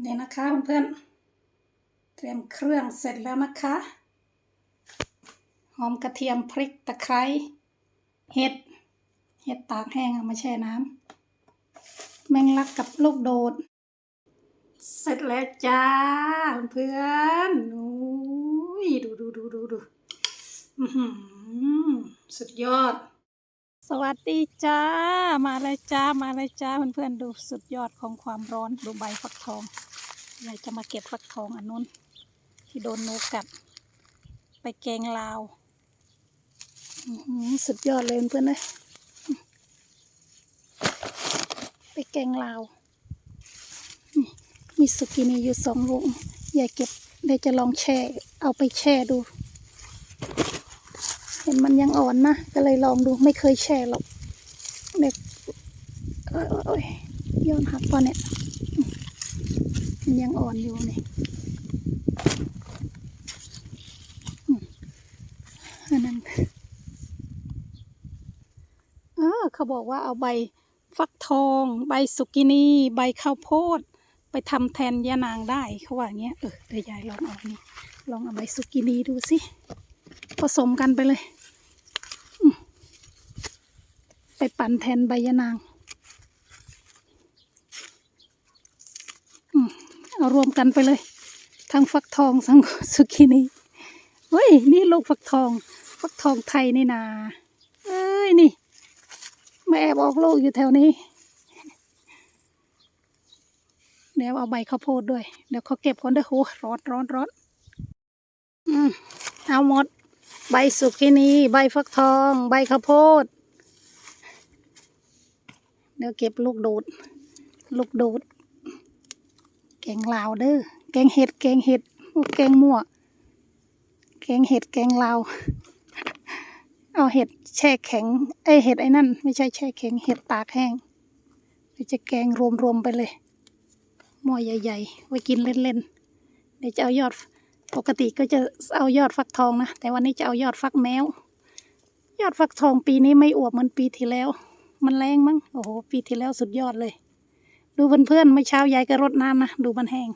เนี่ยนะคะเพื่อนๆ เตรียมเครื่องเสร็จแล้วนะคะ หอมกระเทียมพริกตะไคร้เห็ด เห็ดตากแห้งเอามาแช่น้ำแมงลักกับลูกโดด เสร็จแล้วจ้าเพื่อนๆอุ้ยดูดูดูดูดูอือหือสุดยอด สวัสดีจ้า มาเลยจ้า มาเลยจ้าเพื่อนๆดูสุดยอดของความร้อนดูใบฟักทองยายจะมาเก็บฟักทองอันนู้นที่โดนนูกัด ไปแกงลาวสุดยอดเลยเพื่อนเลยไปแกงลาวมีสุกินีอยู่สองลูกยายเก็บเดี๋ยวจะลองแช่ เอาไปแช่ดู เห็นมันยังอ่อนนะ ก็เลยลองดูไม่เคยแช่หรอกเด็กเอยเอยย้อนหักปะเนี่ยมันยังอ่อนอยู่นี่อืมอันนั้นเออเขาบอกว่าเอาใบฟักทอง ใบสุกินีใบข้าวโพด ไปทำแทนยานางได้เขาว่าอย่างเงี้ยเออเดี๋ยวยายลองเอานี่ลองเอาใบสุกินีดูสิ ผสมกันไปเลย ไปปั่นแทนใบยะนางเอารวมกันไปเลย ทั้งฟักทองทั้งสุกินีเฮ้ย นี่ลูกฟักทอง ฟักทองไทยนี่นาเอ้ย นี่มาแอบออกลูกอยู่แถวนี้เดี๋ยวเอาใบข้าวโพดด้วย เดี๋ยวเขาเก็บก่อนเด้อโหร้อนร้อนร้อนอืมเอาหมด ใบสุกินีใบฟักทอง ใบข้าวโพด เดี๋ยวเก็บลูกโดดลูกโดดแกงลาวเด้อแกงเห็ดแกงเห็ดโอ้แกงมั่วแกงเห็ดแกงลาวเอาเห็ดแช่แข็งไอเห็ดไอ้นั่น ไม่ใช่แช่แข็งเห็ดตากแห้งเดี๋ยวจะแกงรวมๆไปเลยหม้อใหญ่ๆไว้กินเล่นๆเดี๋ยวจะเอายอด ปกติก็จะเอายอดฟักทองนะ แต่วันนี้จะเอายอดฟักแมว ยอดฟักทองปีนี้ไม่อวบเหมือนปีที่แล้ว มันแรงมั้ง โอ้โห ปีที่แล้วสุดยอดเลย ดูเพื่อนๆเมื่อเช้ายายก็รดน้ำนะ ดูมันแห้ง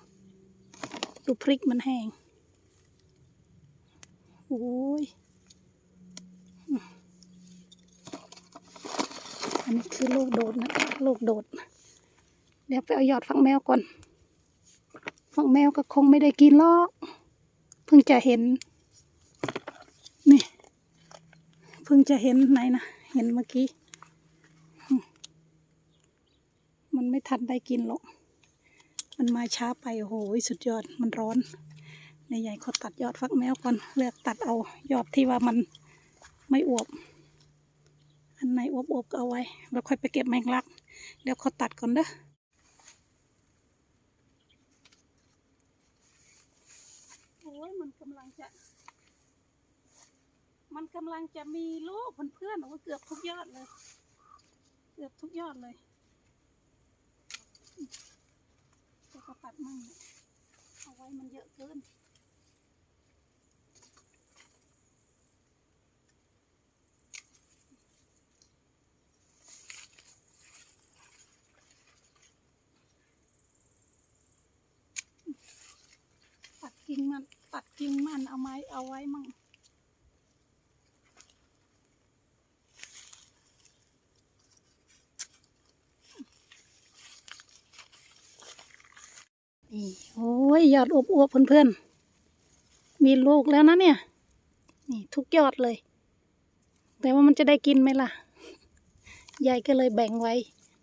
ดูพริกมันแห้ง โอ้ย อันนี้คือลูกโดดนะคะลูกโดด เดี๋ยวไปเอายอดฟักแมวก่อน ฟักแมวก็คงไม่ได้กินหรอก เพิ่งจะเห็น นี่ เพิ่งจะเห็นไหนนะ เห็นเมื่อกี้ มันไม่ทันได้กินหรอก มันมาช้าไป โอ้โห สุดยอด มันร้อน ในใหญ่เขาตัดยอดฟักแมวก่อน เลือกตัดเอา ยอดที่ว่ามันไม่อวบ อันไหนอวบๆก็เอาไว้ แล้วค่อยไปเก็บแมงลัก เดี๋ยวเขาตัดก่อนเด้อ โอ้ยมัน กำลังจะ มันกำลังจะมีลูกเพื่อนๆโอ้เกือบทุกยอดเลย เกือบทุกยอดเลยจะก็ตัดมั่งเนี่ยเอาไว้มันเยอะเกินตัดกิ่งมัน ตัดกิ่งมันเอาไม้เอาไว้มั่งนี่โอ้ยยอดอวบๆเพื่อนๆ มีลูกแล้วนะเนี่ย นี่ทุกยอดเลย แต่ว่ามันจะได้กินไหมล่ะ ยายก็เลยแบ่งไว้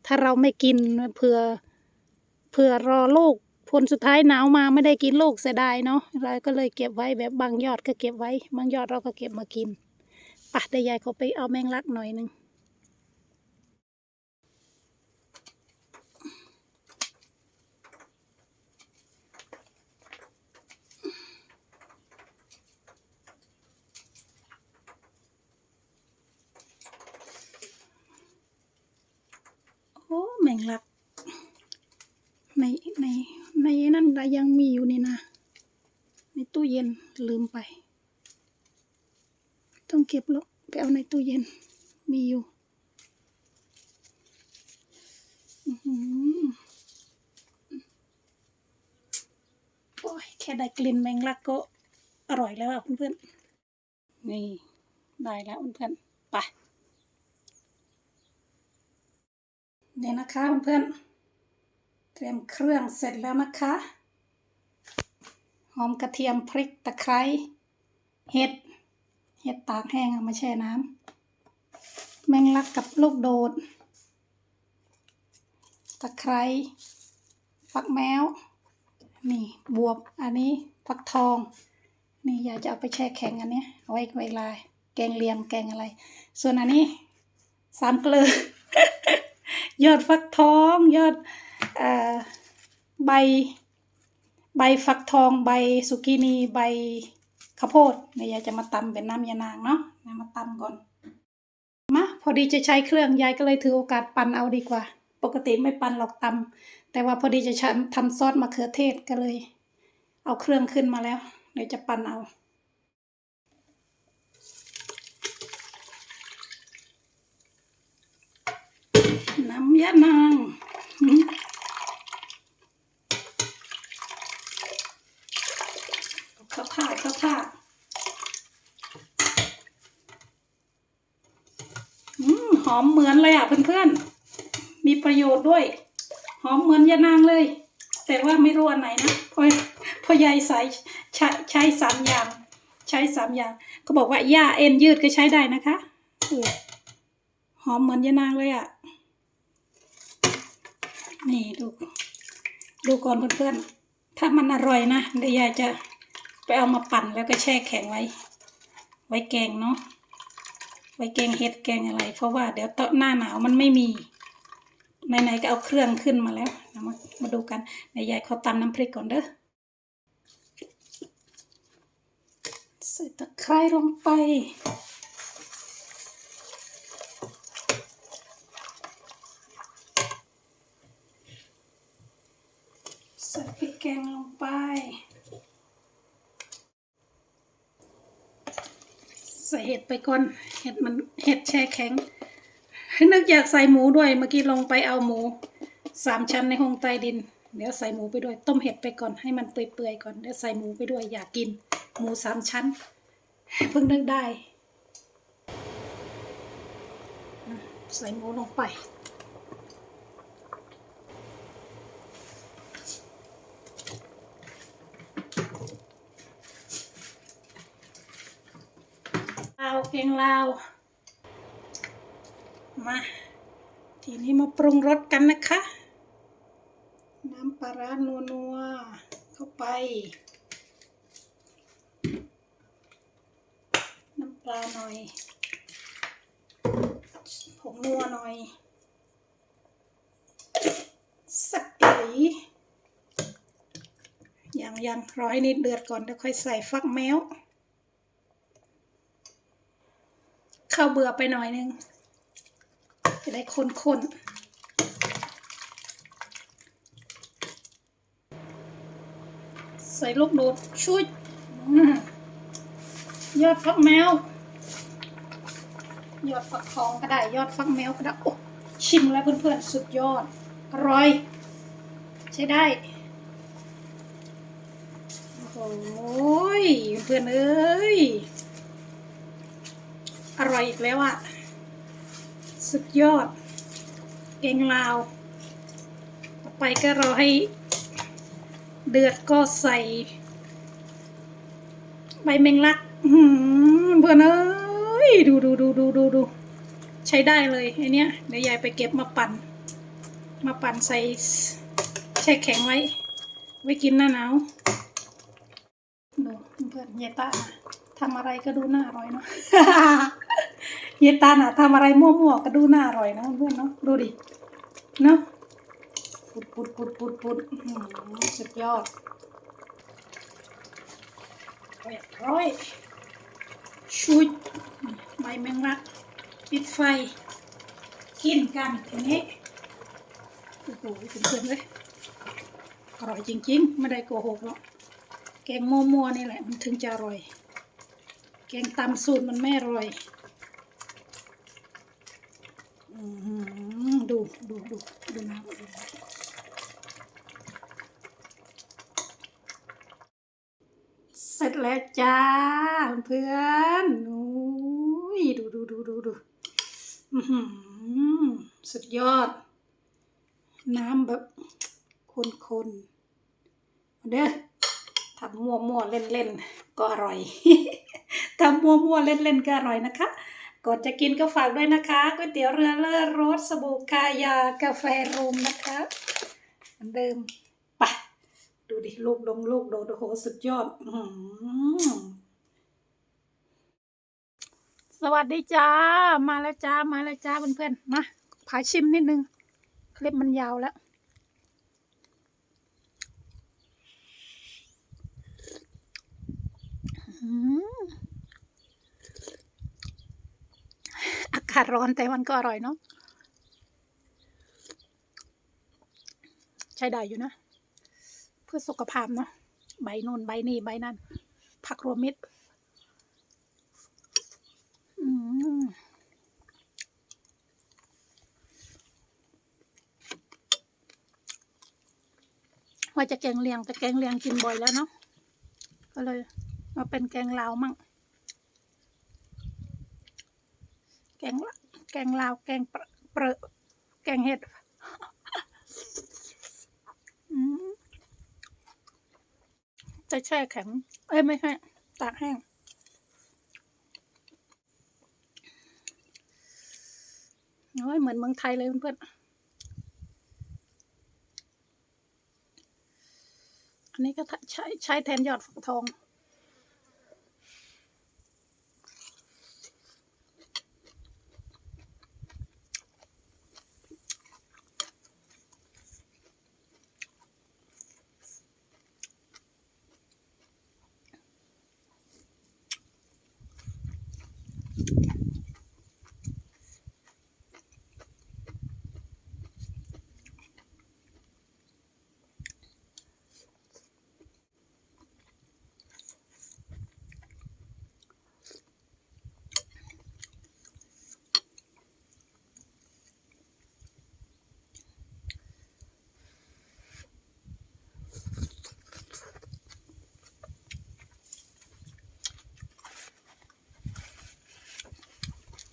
ถ้าเราไม่กินเผื่อเผื่อรอลูก ผลสุดท้ายหนาวมาไม่ได้กินลูกเสียดายเนาะเราก็เลยเก็บไว้แบบบางยอดก็เก็บไว้ บางยอดเราก็เก็บมากินปะเดี๋ยวยายเขาไปเอาแมงลักหน่อยหนึ่ง โอ้แมงลัก ในในในั่นยังมีอยู่นี่นะในตู้เย็นลืมไป ต้องเก็บล้วไปเอาในตู้เย็น มีอยู่อื้อหืออ้ยแค่ได้กลิ่นแมงลักก็อร่อยแล้วอะเพื่อนๆนี่ได้แล้วเพื่อนๆไปนี่นะคะเพื่อนๆ เตรียมเครื่องเสร็จแล้วนะคะ หอมกระเทียมพริกตะไคร้เห็ด เห็ดตากแห้งเอามาแช่น้ำแมงลักกับลูกโดด ตะไคร้ฟักแมว นี่บวบอันนี้ฟักทอง นี่อยายจะเอาไปแช่แข็งอันนี้เอาไว้เวลาแกงเลียงแกงอะไร ส่วนอันนี้สามเกลือยอดฟักทองยอด ใบ ใบฟักทองใบสุกินีใบข้าวโพดเดี๋ยวยายจะมาตำเป็นน้ำยานางเนาะยามาตำก่อนมาพอดีจะใช้เครื่องยายก็เลยถือโอกาสปั่นเอาดีกว่า ปกติไม่ปั่นหรอกตำแต่ว่าพอดีจะทำซอสมะเขือเทศก็เลย เอาเครื่องขึ้นมาแล้วเดี๋ยวจะปั่นเอาน้ำยานางหืมเข้าท่าเข้าท่า อมหอมเหมือนเลยอะเพื่อนๆ มีประโยชน์ด้วย หอมเหมือนยานางเลย แต่ว่าไม่รู้อันไหนนะพราะเพราะยายใส่ใช้สามอย่าง ใช้สามอย่าง ก็บอกว่าหญ้าเอ็นยืดก็ใช้ได้นะคะอหอมเหมือนยานางเลยอะ นี่ดูดูก่อนเพื่อนๆ ถ้ามันอร่อยนะเดี๋ยวยายจะไปเอามาปั่นแล้วก็แช่แข็งไว้ ไว้แกงเนาะ ไว้แกงเห็ดแกงอะไร เพราะว่าเดี๋ยวตอนหน้าหนาวมันไม่มีไหนๆก็เอาเครื่องขึ้นมาแล้วมามาดูกันนายวยายขอตำน้ำพริกก่อนเด้อใส่ตะไคร้ลงไป ใส่พริกแกงลงไป ใส่เห็ดไปก่อน เห็ดมันเห็ดแช่แข็ง นึกอยากใส่หมูด้วย เมื่อกี้ลงไปเอาหมูสามชั้นในห้องใต้ดิน เดี๋ยวใส่หมูไปด้วย ต้มเห็ดไปก่อนให้มันเปื่อยๆก่อน เดี๋ยวใส่หมูไปด้วยอยากกิน หมูสามชั้น เพิ่งนึกได้ ใส่หมูลงไป ลาวเกงลาวมา ทีนี้มาปรุงรสกันนะคะ น้ำปลาร้านัวนัวๆเข้าไป น้ำปลาหน่อยผงนัวหน่อย สักอียังยังรอให้นิดเดือดก่อนแล้วค่อยใส่ฟักแมว ข้าวเบื่อไปหน่อยนึง จะได้ข้นๆใส่ลูกโดดชุดยอดฟักแมว ยอดฟักทองก็ได้ ยอดฟักแมวก็ได้โอ้ชิมแล้วเพื่อนๆ สุดยอด อร่อย ใช้ได้ โอ้โหเพื่อนเอ้ย ร่อยอีกแล้วอะสุดยอดเก่งลาว ต่อไปก็รอให้เดือดก็ใส่ ใบเมงลักเพื่อนเอ้ยดูดูดูดูดูดูใช้ได้เลยไอเนี้ยเดี๋ยวยายไปเก็บมาปั่น มาปั่นใส่แช่แข็งไว้ ไว้กินหน้าหนาวดูเพื่อนยายตานะทำอะไรก็ดูน่าอร่อยเนาะ ยายตาน่ะทำอะไรมั่วๆก็ดูน่าอร่อยนะเพื่อนเนาะดูดิเนาะปุดปุดปุดปุดปุดอื้อหือสุดยอดเรียบร้อยชุดใบแมงลักปิดไฟ กินกันทีนี้โอ้โหเพื่อนเลยอร่อยจริงๆ ไม่ได้โกหกหรอกแกงมั่วๆนี่แหละมันถึงจะอร่อย แกงตำสูตรมันไม่อร่อย อืม ดูดูดูน้ำดูน้ำแล้วจ้าเพื่อนๆอุ้ยดูดูดูดูดูสุดยอด น้ำแบบคนๆเด้อทำมัวมัวเล่นเล่นก็อร่อยทำมัวมัวเล่นเล่นก็อร่อยนะคะ ก่อนจะกินก็ฝากด้วยนะคะก๋วยเตี๋ยวเรือเลิศรสสบู่กายากาแฟรูมนะคะเหมือนเดิมปะดูดิลูกดงลูกโดดโอ้โหสุดยอดอสวัสดีจ้า มาแล้วจ้า มาแล้วจ้าเพื่อนๆมาพาชิมนิดนึง คลิปมันยาวแล้วอืม อากาศร้อนแต่มันก็อร่อยเนาะใช้ได้อยู่นะ เพื่อสุขภาพเนาะใบนนใบนี่ใบนั่นผักรวมมิตรว่าจะแกงเลียงแต่แกงเลียงกินบ่อยแล้วเนาะก็เลย มาเป็นแกงลาวมั่ง แก งละแกงลาวแกงเปรอะแกงเห็ดจะแช่แข็ง เอ้ยไม่ใช่ตากแห้งโอ้ยเหมือนเมืองไทยเลยเพื่อนอันนี้ก็ใช้ใช้แทนยอดฝักทอง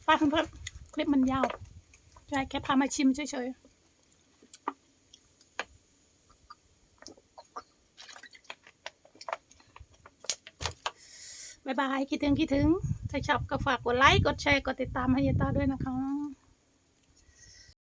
ป้าเพื่อนๆคลิปมันยาวใช่แค่พามาชิมเฉยๆบายบายคิดถึงคิดถึง ถ้าชอบก็ฝากกดไลค์ กดแชร์ กดติดตามให้ยาตาด้วยนะคะ